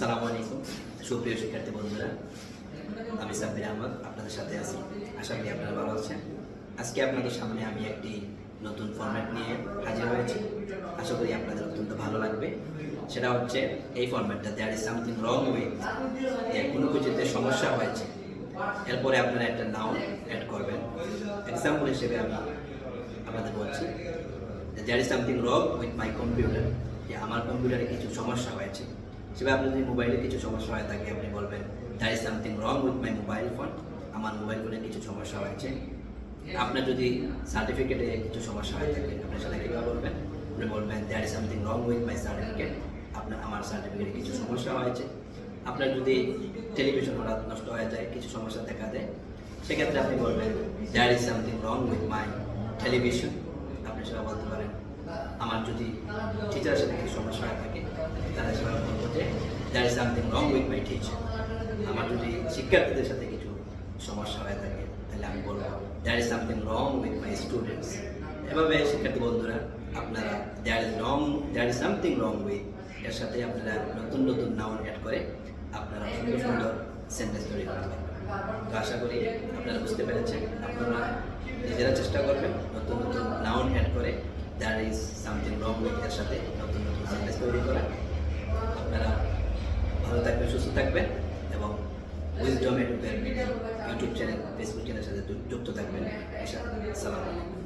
আসসালামু আলাইকুম। সুপ্রিয় শিক্ষার্থী বন্ধুরা, আমি সাব্বির আহমদ, আপনাদের সাথে আছি। আশা করি আপনারা ভালো আছেন। আজকে আপনাদের সামনে আমি একটি নতুন ফরম্যাট নিয়ে হাজির হয়েছি। আশা করি আপনাদের অত্যন্ত ভালো লাগবে। সেটা হচ্ছে, এই ফরম্যাটটা there is something wrong with কোনো কিছুতে সমস্যা হয়েছে। এরপরে আপনারা একটা নাউন অ্যাড করবেন। এক্সাম্পল হিসেবে আমি আপনাদের বলছি there is something wrong with my computer যে আমার কম্পিউটারে কিছু সমস্যা হয়েছে। সেভাবে আপনার যদি মোবাইলে কিছু সমস্যা হয়ে থাকে আপনি বলবেন there is something wrong with my mobile phone আমার মোবাইল ফোনে কিছু সমস্যা হয়েছে। আপনার যদি সার্টিফিকেটে কিছু সমস্যা হয়ে থাকে আপনি সেটা কীভাবে বলবেন? আপনি বলবেন there is something wrong with my certificate আপনার, আমার সার্টিফিকেটে কিছু সমস্যা হয়েছে। আপনার যদি টেলিভিশন হঠাৎ নষ্ট হয়ে যায়, কিছু সমস্যা দেখা দেয়, সেক্ষেত্রে আপনি বলবেন there is something wrong with my television আপনি সেটা বলতে পারেন। আমার যদি টিচারের সাথে কিছু সমস্যা হয়ে থাকে তাহলে সেটা বলব যে there is something wrong with my teacher আমার যদি শিক্ষার্থীদের সাথে কিছু সমস্যা হয়ে থাকে, তাহলে আমি বলব there is something wrong with my students এভাবে শিক্ষার্থী বন্ধুরা, আপনারা there is wrong there is something wrong with এর সাথে আপনারা নতুন নতুন নাউন অ্যাড করে আপনারা সুন্দর সুন্দর সেন্টেন্স তৈরি করতে পারবেন। তো আশা করি আপনারা বুঝতে পেরেছেন। আপনারা নিজেরা চেষ্টা করবেন নতুন নতুন নাউন অ্যাড করে there is something wrong with এর সাথে নতুন নতুন সেন্টেন্স তৈরি করা। সুস্থ থাকবেন এবং উইজডম এডুকের ইউটিউব চ্যানেল ফেসবুক চ্যানেলের সাথে যুক্ত থাকবেন। সালাম আলাইকুম।